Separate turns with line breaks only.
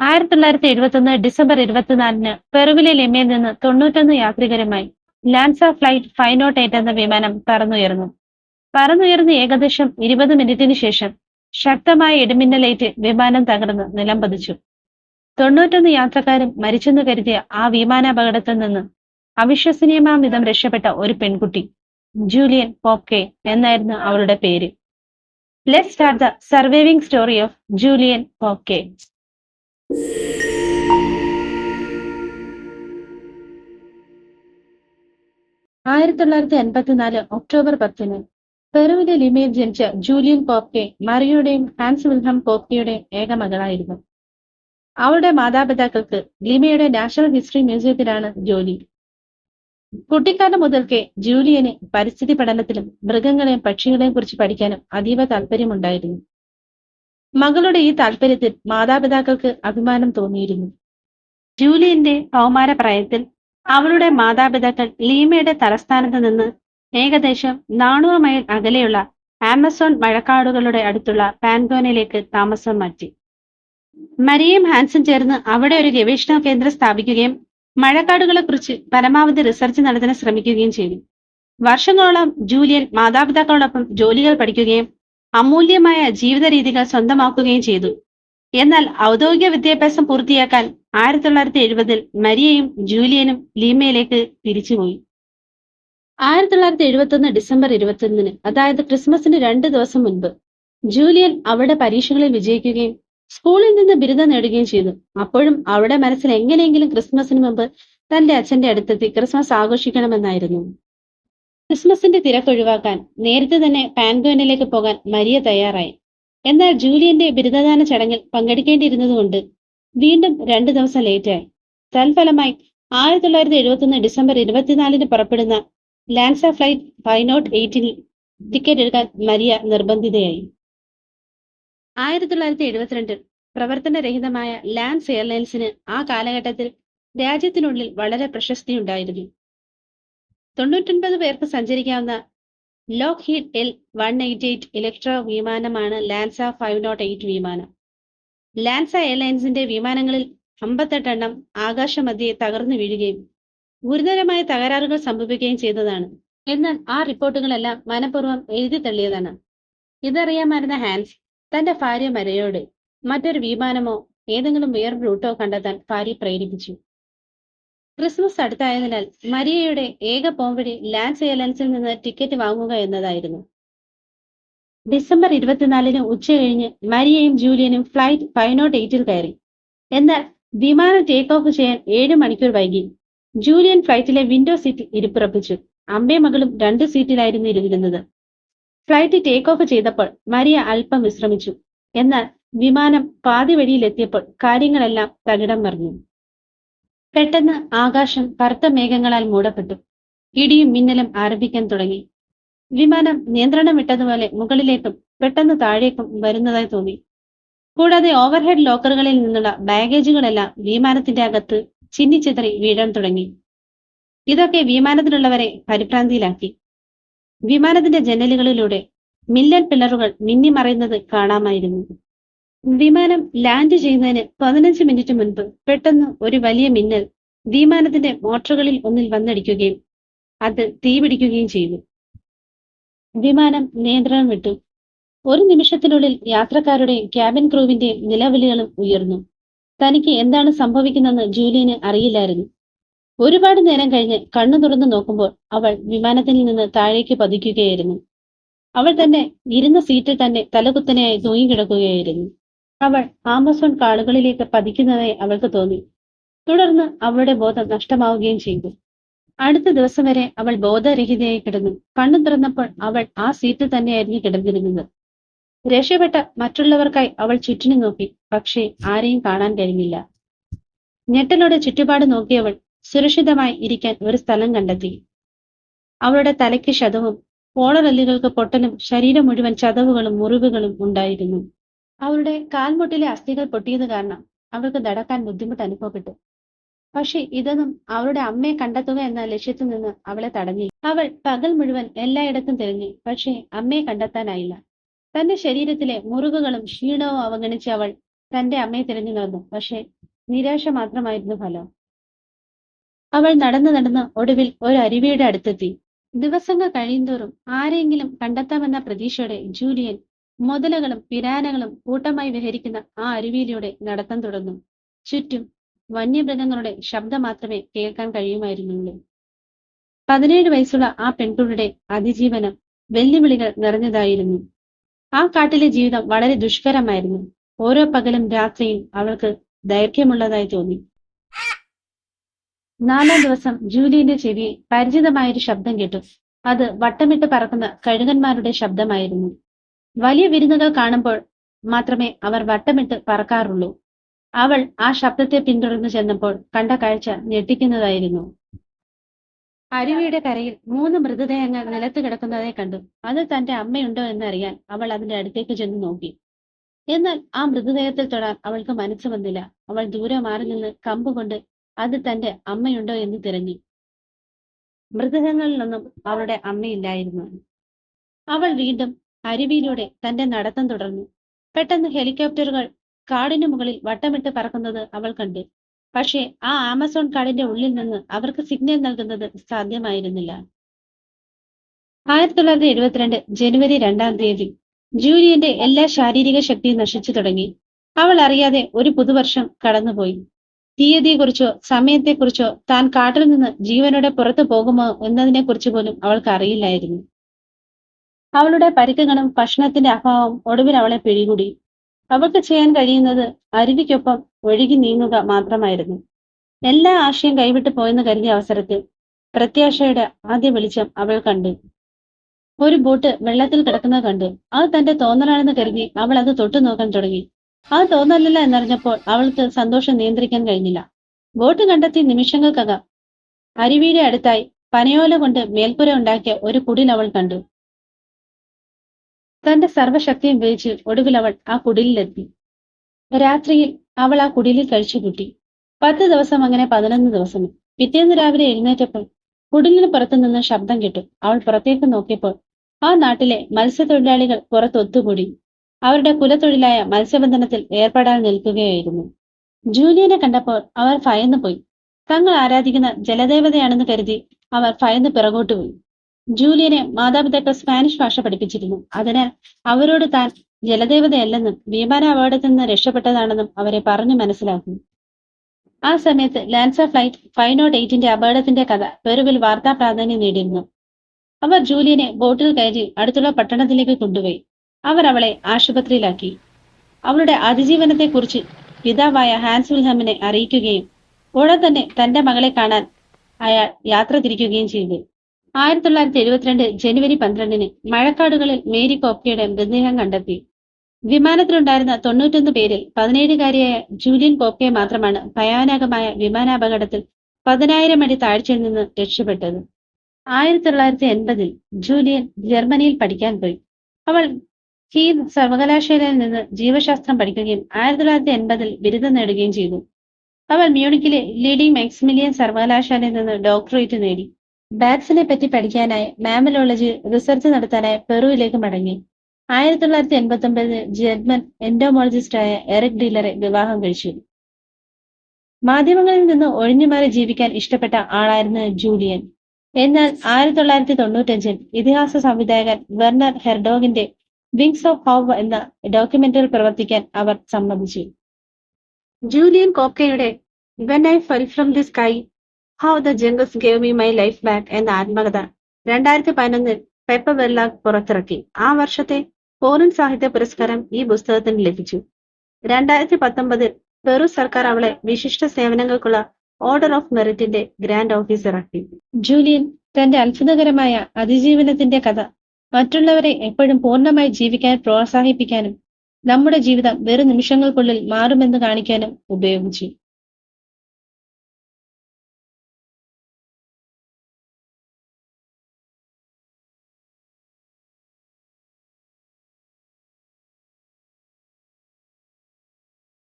ആയിരത്തി തൊള്ളായിരത്തി എഴുപത്തൊന്ന് ഡിസംബർ ഇരുപത്തിനാലിന് പെറുവിലെ ലിമയിൽ നിന്ന് തൊണ്ണൂറ്റൊന്ന് യാത്രികരുമായി LANSA flight five nought nought eight എന്ന വിമാനം പറന്നുയർന്നു. പറന്നുയർന്ന് ഏകദേശം ഇരുപത് മിനിറ്റിന് ശേഷം ശക്തമായ ഇടിമിന്നലേറ്റ് വിമാനം തകർന്ന് നിലംപതിച്ചു തൊണ്ണൂറ്റൊന്ന് യാത്രക്കാരും മരിച്ചെന്ന് കരുതിയ ആ വിമാനാപകടത്തിൽ നിന്ന് അവിശ്വസനീയമാം വിധം രക്ഷപ്പെട്ട ഒരു പെൺകുട്ടി ജൂലിയൻ പോപ്കെ എന്നായിരുന്നു അവളുടെ പേര്. Let start the surviving story of Julian പോപ്കെ. ആയിരത്തി തൊള്ളായിരത്തി എൺപത്തിനാല് ഒക്ടോബർ പത്തിന് പെറുവിലെ ലിമയിൽ ജനിച്ച ജൂലിയൻ പോപ്കെ മറിയുടെയും ഹാൻസ് വിൽഹം പോപ്കെയുടെയും ഏക മകളായിരുന്നു. അവളുടെ മാതാപിതാക്കൾക്ക് ലിമയുടെ നാഷണൽ ഹിസ്റ്ററി മ്യൂസിയത്തിലാണ് ജോലി. കുട്ടിക്കാലം മുതൽക്കേ ജൂലിയന് പരിസ്ഥിതി പഠനത്തിലും മൃഗങ്ങളെയും പക്ഷികളെയും കുറിച്ച് പഠിക്കാനും അതീവ താല്പര്യമുണ്ടായിരുന്നു. മകളുടെ ഈ താല്പര്യത്തിൽ മാതാപിതാക്കൾക്ക് അഭിമാനം തോന്നിയിരുന്നു. ജൂലിയന്റെ കൗമാരപ്രായത്തിൽ അവളുടെ മാതാപിതാക്കൾ ലീമയുടെ തലസ്ഥാനത്ത് നിന്ന് ഏകദേശം നാനൂറ് മൈൽ അകലെയുള്ള ആമസോൺ മഴക്കാടുകളുടെ അടുത്തുള്ള പാൻഗോനയിലേക്ക് താമസം മാറ്റി. മരിയയും ഹാൻസും ചേർന്ന് അവിടെ ഒരു ഗവേഷണ കേന്ദ്രം സ്ഥാപിക്കുകയും മഴക്കാടുകളെക്കുറിച്ച് പരമാവധി റിസർച്ച് നടത്താൻ ശ്രമിക്കുകയും ചെയ്തു. വർഷങ്ങളോളം ജൂലിയൻ മാതാപിതാക്കളോടൊപ്പം ജോലികൾ പഠിക്കുകയും അമൂല്യമായ ജീവിത രീതികൾ സ്വന്തമാക്കുകയും ചെയ്തു. എന്നാൽ ഔദ്യോഗിക വിദ്യാഭ്യാസം പൂർത്തിയാക്കാൻ ആയിരത്തി തൊള്ളായിരത്തി എഴുപതിൽ മരിയയും ജൂലിയനും ലീമയിലേക്ക് തിരിച്ചുപോയി. ആയിരത്തി തൊള്ളായിരത്തി എഴുപത്തൊന്ന് ഡിസംബർ ഇരുപത്തൊന്നിന് അതായത് ക്രിസ്മസിന് രണ്ട് ദിവസം മുൻപ് ജൂലിയൻ അവിടെ പരീക്ഷകളിൽ വിജയിക്കുകയും സ്കൂളിൽ നിന്ന് ബിരുദം നേടുകയും ചെയ്തു. അപ്പോഴും അവളുടെ മനസ്സിൽ എങ്ങനെയെങ്കിലും ക്രിസ്മസിന് മുമ്പ് തന്റെ അച്ഛന്റെ അടുത്തെത്തി ക്രിസ്മസ് ആഘോഷിക്കണമെന്നായിരുന്നു. ക്രിസ്മസിന്റെ തിരക്കൊഴിവാക്കാൻ നേരത്തെ തന്നെ പാൻഗോനിലേക്ക് പോകാൻ മരിയ തയ്യാറായി. എന്നാൽ ജൂലിയന്റെ ബിരുദദാന ചടങ്ങിൽ പങ്കെടുക്കേണ്ടിയിരുന്നതുകൊണ്ട് വീണ്ടും രണ്ടു ദിവസം ലേറ്റായി. തൽഫലമായി ആയിരത്തി തൊള്ളായിരത്തി എഴുപത്തൊന്ന് ഡിസംബർ ഇരുപത്തിനാലിന് പുറപ്പെടുന്ന ലാൻസ ഫ്ലൈറ്റ് ഫൈവ് നോട്ട് എയ്റ്റിൽ ടിക്കറ്റ് എടുക്കാൻ മരിയ നിർബന്ധിതയായി. ആയിരത്തി തൊള്ളായിരത്തി എഴുപത്തിരണ്ടിൽ പ്രവർത്തനരഹിതമായ ലാൻസ് എയർലൈൻസിന് ആ കാലഘട്ടത്തിൽ രാജ്യത്തിനുള്ളിൽ വളരെ പ്രശസ്തിയുണ്ടായിരുന്നു. തൊണ്ണൂറ്റൊൻപത് പേർക്ക് സഞ്ചരിക്കാവുന്ന Lockheed L one eight eight Electra വിമാനമാണ് ലാൻസ ഫൈവ് നോട്ട് എയ്റ്റ് വിമാനം. ലാൻസ എയർലൈൻസിന്റെ വിമാനങ്ങളിൽ അമ്പത്തെട്ടെണ്ണം ആകാശമധ്യേ തകർന്നു വീഴുകയും ഗുരുതരമായ തകരാറുകൾ സംഭവിക്കുകയും ചെയ്തതാണ്. എന്നാൽ ആ റിപ്പോർട്ടുകളെല്ലാം മനഃപൂർവം എഴുതി തള്ളിയതാണ്. ഇതറിയാമായിരുന്ന ഹാൻസ് തന്റെ ഭാര്യ മരയോട് മറ്റൊരു വിമാനമോ ഏതെങ്കിലും വേറൊരു റൂട്ടോ കണ്ടെത്താൻ ഭാര്യ പ്രേരിപ്പിച്ചു. ക്രിസ്മസ് അടുത്തായതിനാൽ മരിയയുടെ ഏക പോംവഴി ലാൻസ് എയർലൈൻസിൽ നിന്ന് ടിക്കറ്റ് വാങ്ങുക എന്നതായിരുന്നു. ഡിസംബർ ഇരുപത്തിനാലിന് ഉച്ച കഴിഞ്ഞ് മരിയയും ജൂലിയനും ഫ്ലൈറ്റ് ഫൈവ് നോട്ട് എയ്റ്റിൽ കയറി. എന്നാൽ വിമാനം ടേക്ക് ഓഫ് ചെയ്യാൻ ഏഴ് മണിക്കൂർ വൈകി. ജൂലിയൻ ഫ്ലൈറ്റിലെ വിൻഡോ സീറ്റിൽ ഇരിപ്പുറപ്പിച്ചു. അമ്പേ മകളും രണ്ട് സീറ്റിലായിരുന്നു ഇരുന്നിരുന്നത്. ഫ്ലൈറ്റ് ടേക്ക് ഓഫ് ചെയ്തപ്പോൾ മരിയ അല്പം വിശ്രമിച്ചു. എന്നാൽ വിമാനം പാതി വഴിയിലെത്തിയപ്പോൾ കാര്യങ്ങളെല്ലാം തകിടം മറിഞ്ഞു. പെട്ടെന്ന് ആകാശം കറുത്ത മേഘങ്ങളാൽ മൂടപ്പെട്ടു. ഇടിയും മിന്നലും ആരംഭിക്കാൻ തുടങ്ങി. വിമാനം നിയന്ത്രണം വിട്ടതുപോലെ മുകളിലേക്കും പെട്ടെന്ന് താഴേക്കും വരുന്നതായി തോന്നി. കൂടാതെ ഓവർഹെഡ് ലോക്കറുകളിൽ നിന്നുള്ള ബാഗേജുകളെല്ലാം വിമാനത്തിന്റെ അകത്ത് ചിന്നിച്ചിതറി വീഴാൻ തുടങ്ങി. ഇതൊക്കെ വിമാനത്തിലുള്ളവരെ പരിഭ്രാന്തിയിലാക്കി. വിമാനത്തിന്റെ ജനലുകളിലൂടെ മില്ലൻ പില്ലറുകൾ മിന്നിമറയുന്നത് കാണാമായിരുന്നു. വിമാനം ലാൻഡ് ചെയ്യുന്നതിന് പതിനഞ്ച് മിനിറ്റ് മുൻപ് പെട്ടെന്ന് ഒരു വലിയ മിന്നൽ വിമാനത്തിന്റെ മോട്ടറുകളിൽ ഒന്നിൽ വന്നടിക്കുകയും അത് തീപിടിക്കുകയും ചെയ്തു. വിമാനം നിയന്ത്രണം വിട്ടു. ഒരു നിമിഷത്തിനുള്ളിൽ യാത്രക്കാരുടെയും ക്യാബിൻ ക്രൂവിന്റെയും നിലവിളികളും ഉയർന്നു. തനിക്ക് എന്താണ് സംഭവിക്കുന്നതെന്ന് ജൂലിയന് അറിയില്ലായിരുന്നു. ഒരുപാട് നേരം കഴിഞ്ഞ് കണ്ണു തുറന്നു നോക്കുമ്പോൾ അവൾ വിമാനത്തിൽ നിന്ന് താഴേക്ക് പതിക്കുകയായിരുന്നു. അവൾ തന്നെ ഇരുന്ന സീറ്റിൽ തന്നെ തലകുത്തനെയായി തൂങ്ങിക്കിടക്കുകയായിരുന്നു. അവൾ ആമസോൺ കാടുകളിലേക്ക് പതിക്കുന്നതായി അവൾക്ക് തോന്നി. തുടർന്ന് അവളുടെ ബോധം നഷ്ടമാവുകയും ചെയ്തു. അടുത്ത ദിവസം വരെ അവൾ ബോധരഹിതയായി കിടന്നു. കണ്ണു തുറന്നപ്പോൾ അവൾ ആ സീറ്റ് തന്നെയായിരുന്നു കിടന്നിരുന്നത്. രക്ഷപ്പെട്ട മറ്റുള്ളവർക്കായി അവൾ ചുറ്റിനു നോക്കി പക്ഷേ ആരെയും കാണാൻ കഴിഞ്ഞില്ല. ഞെട്ടലോടെ ചുറ്റുപാട് നോക്കിയവൾ സുരക്ഷിതമായി ഇരിക്കാൻ ഒരു സ്ഥലം കണ്ടെത്തി. അവളുടെ തലയ്ക്ക് ശതവും പോളറല്ലുകൾക്ക് പൊട്ടലും ശരീരം മുഴുവൻ ചതവുകളും മുറിവുകളും ഉണ്ടായിരുന്നു. അവളുടെ കാൽമുട്ടിലെ അസ്ഥികൾ പൊട്ടിയത് കാരണം അവൾക്ക് നടക്കാൻ ബുദ്ധിമുട്ട് അനുഭവപ്പെട്ടു. പക്ഷെ ഇതൊന്നും അവരുടെ അമ്മയെ കണ്ടെത്തുക എന്ന ലക്ഷ്യത്തിൽ നിന്ന് അവളെ തടഞ്ഞി. അവൾ പകൽ മുഴുവൻ എല്ലായിടത്തും തിരഞ്ഞു. പക്ഷേ അമ്മയെ കണ്ടെത്താനായില്ല. തന്റെ ശരീരത്തിലെ മുറിവുകളും ക്ഷീണവും അവഗണിച്ച് അവൾ തന്റെ അമ്മയെ തിരഞ്ഞു നടന്നു. പക്ഷെ നിരാശ മാത്രമായിരുന്നു ഫലം. അവൾ നടന്നു നടന്ന് ഒടുവിൽ ഒരു അരുവിയുടെ അടുത്തെത്തി. ദിവസങ്ങൾ കഴിയുന്തോറും ആരെങ്കിലും കണ്ടെത്താമെന്ന പ്രതീക്ഷയോടെ ജൂലിയൻ മുതലകളും പിരാനകളും കൂട്ടമായി വിഹരിക്കുന്ന ആ അരുവിയിലൂടെ നടത്തം തുടർന്നു. ചുറ്റും വന്യമൃഗങ്ങളുടെ ശബ്ദം മാത്രമേ കേൾക്കാൻ കഴിയുമായിരുന്നുള്ളൂ. പതിനേഴ് വയസ്സുള്ള ആ പെൺകുട്ടിയുടെ അതിജീവനം വെല്ലുവിളികൾ നിറഞ്ഞതായിരുന്നു. ആ കാട്ടിലെ ജീവിതം വളരെ ദുഷ്കരമായിരുന്നു. ഓരോ പകലും രാത്രിയും അവൾക്ക് ദൈർഘ്യമുള്ളതായി തോന്നി. നാലാം ദിവസം ജൂലിയന്റെ ചെവിയിൽ പരിചിതമായൊരു ശബ്ദം കേട്ടു. അത് വട്ടമിട്ട് പറക്കുന്ന കഴുകന്മാരുടെ ശബ്ദമായിരുന്നു. വലിയ വിരുന്നുകൾ കാണുമ്പോൾ മാത്രമേ അവർ വട്ടമിട്ട് പറക്കാറുള്ളൂ. അവൾ ആ ശബ്ദത്തെ പിന്തുടർന്നു ചെന്നപ്പോൾ കണ്ട കാഴ്ച ഞെട്ടിക്കുന്നതായിരുന്നു. അരുവിയുടെ കരയിൽ മൂന്ന് മൃതദേഹങ്ങൾ നിലത്ത് കിടക്കുന്നതായി കണ്ടു. അത് തന്റെ അമ്മയുണ്ടോ എന്നറിയാൻ അവൾ അതിന്റെ അടുത്തേക്ക് ചെന്ന് നോക്കി. എന്നാൽ ആ മൃതദേഹത്തിൽ തൊടാൻ അവൾക്ക് മനസ്സ് വന്നില്ല. അവൾ ദൂരെ മാറി നിന്ന് കമ്പുകൊണ്ട് അത് തന്റെ അമ്മയുണ്ടോ എന്ന് തിരഞ്ഞു. മൃതദേഹങ്ങളിലൊന്നും അവളുടെ അമ്മയില്ലായിരുന്നു. അവൾ വീണ്ടും അരുവിയിലൂടെ തന്റെ നടത്തം തുടർന്നു. പെട്ടെന്ന് ഹെലികോപ്റ്ററുകൾ കാടിനു മുകളിൽ വട്ടമിട്ട് പറക്കുന്നത് അവൾ കണ്ടു. പക്ഷേ ആ ആമസോൺ കാടിന്റെ ഉള്ളിൽ നിന്ന് അവർക്ക് സിഗ്നൽ നൽകുന്നത് സാധ്യമായിരുന്നില്ല. ആയിരത്തി തൊള്ളായിരത്തി എഴുപത്തിരണ്ട് ജനുവരി രണ്ടാം തീയതി ജൂലിയന്റെ എല്ലാ ശാരീരിക ശക്തിയും നശിച്ചു തുടങ്ങി. അവൾ അറിയാതെ ഒരു പുതുവർഷം കടന്നുപോയി. തീയതിയെക്കുറിച്ചോ സമയത്തെക്കുറിച്ചോ താൻ കാട്ടിൽ നിന്ന് ജീവനോടെ പുറത്തു പോകുമോ എന്നതിനെക്കുറിച്ച് പോലും അവൾക്ക് അറിയില്ലായിരുന്നു. അവളുടെ പരിക്കുകളും ഭക്ഷണത്തിന്റെ അഭാവം ഒടുവിൽ അവളെ പിഴികൂടി അവൾക്ക് ചെയ്യാൻ കഴിയുന്നത് അരുവിക്കൊപ്പം ഒഴുകി നീങ്ങുക മാത്രമായിരുന്നു. എല്ലാ ആശയം കൈവിട്ടു പോയെന്ന് കരുതിയ അവസരത്തിൽ പ്രത്യാശയുടെ ആദ്യ വെളിച്ചം അവൾ കണ്ടു. ഒരു ബോട്ട് വെള്ളത്തിൽ കിടക്കുന്നത് കണ്ടു. അത് തന്റെ തോന്നലാണെന്ന് കരുതി അവൾ അത് തൊട്ടു നോക്കാൻ തുടങ്ങി. അത് തോന്നലല്ല എന്നറിഞ്ഞപ്പോൾ അവൾക്ക് സന്തോഷം നിയന്ത്രിക്കാൻ കഴിഞ്ഞില്ല. ബോട്ട് കണ്ടെത്തി നിമിഷങ്ങൾക്കകം അരുവിയുടെ അടുത്തായി പനയോല കൊണ്ട് മേൽപ്പുര ഉണ്ടാക്കിയ ഒരു കുടിൽ അവൾ കണ്ടു. തന്റെ സർവശക്തിയും ഉപയോഗിച്ച് ഒടുവിൽ അവൾ ആ കുടിലിലെത്തി. രാത്രിയിൽ അവൾ ആ കുടിലിൽ കഴിച്ചു കൂട്ടി പത്ത് ദിവസം അങ്ങനെ പതിനൊന്ന് ദിവസം. പിറ്റേന്ന് രാവിലെ എഴുന്നേറ്റപ്പോൾ കുടിലിന് പുറത്തു നിന്ന് ശബ്ദം കേട്ടു. അവൾ പുറത്തേക്ക് നോക്കിയപ്പോൾ ആ നാട്ടിലെ മത്സ്യത്തൊഴിലാളികൾ പുറത്തൊത്തുകൂടി അവരുടെ കുലത്തൊഴിലായ മത്സ്യബന്ധനത്തിൽ ഏർപ്പെടാൻ നിൽക്കുകയായിരുന്നു. ജൂലിയനെ കണ്ടപ്പോൾ അവർ ഭയന്നു പോയി തങ്ങൾ ആരാധിക്കുന്ന ജലദേവതയാണെന്ന് കരുതി അവർ ഭയന്ന് പിറകോട്ട് പോയി. ജൂലിയനെ മാതാപിതാക്കൾ സ്പാനിഷ് ഭാഷ പഠിപ്പിച്ചിരുന്നു. അതിനാൽ അവരോട് താൻ ജലദേവതയല്ലെന്നും വിമാന അപകടത്തിൽ നിന്ന് രക്ഷപ്പെട്ടതാണെന്നും അവരെ പറഞ്ഞു മനസ്സിലാക്കുന്നു. ആ സമയത്ത് ലാൻസ ഫ്ലൈറ്റ് ഫൈവ് നോട്ട് എയ്റ്റിന്റെ അപകടത്തിന്റെ കഥ പെറുവിൽ വാർത്താ പ്രാധാന്യം നേടിയിരുന്നു. അവർ ജൂലിയനെ ബോട്ടിൽ കയറ്റി അടുത്തുള്ള പട്ടണത്തിലേക്ക് കൊണ്ടുപോയി. അവർ അവളെ ആശുപത്രിയിലാക്കി. അവളുടെ അതിജീവനത്തെക്കുറിച്ച് പിതാവായ ഹാൻസ് വിൽഹമിനെ അറിയിക്കുകയും ഉടൻ തന്നെ തന്റെ മകളെ കാണാൻ അയാൾ യാത്ര തിരിക്കുകയും ചെയ്തു. ആയിരത്തി തൊള്ളായിരത്തി എഴുപത്തിരണ്ട് ജനുവരി പന്ത്രണ്ടിന് മഴക്കാടുകളിൽ മേരി കോപ്കയുടെ മൃതദേഹം കണ്ടെത്തി. വിമാനത്തിലുണ്ടായിരുന്ന തൊണ്ണൂറ്റൊന്ന് പേരിൽ പതിനേഴുകാരിയായ ജൂലിയൻ കോപ്കയെ മാത്രമാണ് ഭയാനകമായ വിമാനാപകടത്തിൽ പതിനായിരം അടി താഴ്ചയിൽ നിന്ന് രക്ഷപ്പെട്ടത്. ആയിരത്തി തൊള്ളായിരത്തി എൺപതിൽ ജൂലിയൻ ജർമ്മനിയിൽ പഠിക്കാൻ പോയി. അവൾ ഹീ സർവകലാശാലയിൽ നിന്ന് ജീവശാസ്ത്രം പഠിക്കുകയും ആയിരത്തി തൊള്ളായിരത്തി എൺപതിൽ ബിരുദം നേടുകയും ചെയ്തു. അവൾ മ്യൂണിക്കിലെ ലീഡിംഗ് മാക്സിമിലിയൻ സർവകലാശാലയിൽ നിന്ന് ഡോക്ടറേറ്റ് നേടി. ബാറ്റ്സിനെ പറ്റി പഠിക്കാനായി മാമലോളജി റിസർച്ച് നടത്താനായി പെറുവിലേക്ക് മടങ്ങി. ആയിരത്തി തൊള്ളായിരത്തി എൺപത്തി ഒമ്പതിൽ ജർമ്മൻ എൻഡോമോളജിസ്റ്റായ എറിക് ഡീലറെ വിവാഹം കഴിച്ചു. മാധ്യമങ്ങളിൽ നിന്ന് ഒഴിഞ്ഞുമാറി ജീവിക്കാൻ ഇഷ്ടപ്പെട്ട ആളായിരുന്നു ജൂലിയൻ എന്നാൽ ആയിരത്തി തൊള്ളായിരത്തി തൊണ്ണൂറ്റഞ്ചിൽ ഇതിഹാസ സംവിധായകൻ വെർണർ ഹെർഡോഗിന്റെ വിങ്സ് ഓഫ് ഹോവ് എന്ന ഡോക്യുമെന്ററിൽ പ്രവർത്തിക്കാൻ അവർ സമ്മതിച്ചു. Julian കോക്കയുടെ when I fell from the sky how the jungles gave me my life back എന്ന ആത്മകഥ രണ്ടായിരത്തി പതിനൊന്നിൽ പെപ്പ വെർലാഗ് പുറത്തിറക്കി. ആ വർഷത്തെ ഫോറിൻ സാഹിത്യ പുരസ്കാരം ഈ പുസ്തകത്തിന് ലഭിച്ചു. രണ്ടായിരത്തി പത്തൊമ്പതിൽ പെറു സർക്കാർ അവളെ വിശിഷ്ട സേവനങ്ങൾക്കുള്ള ഓർഡർ ഓഫ് മെറിറ്റിന്റെ ഗ്രാൻഡ് ഓഫീസറാക്കി ജൂലിയൻ തന്റെ അത്ഭുതകരമായ അതിജീവനത്തിന്റെ കഥ മറ്റുള്ളവരെ എപ്പോഴും പൂർണമായി ജീവിക്കാൻ പ്രോത്സാഹിപ്പിക്കാനും നമ്മുടെ ജീവിതം വെറും നിമിഷങ്ങൾക്കുള്ളിൽ മാറുമെന്ന് കാണിക്കാനും ഉപയോഗിച്ചു.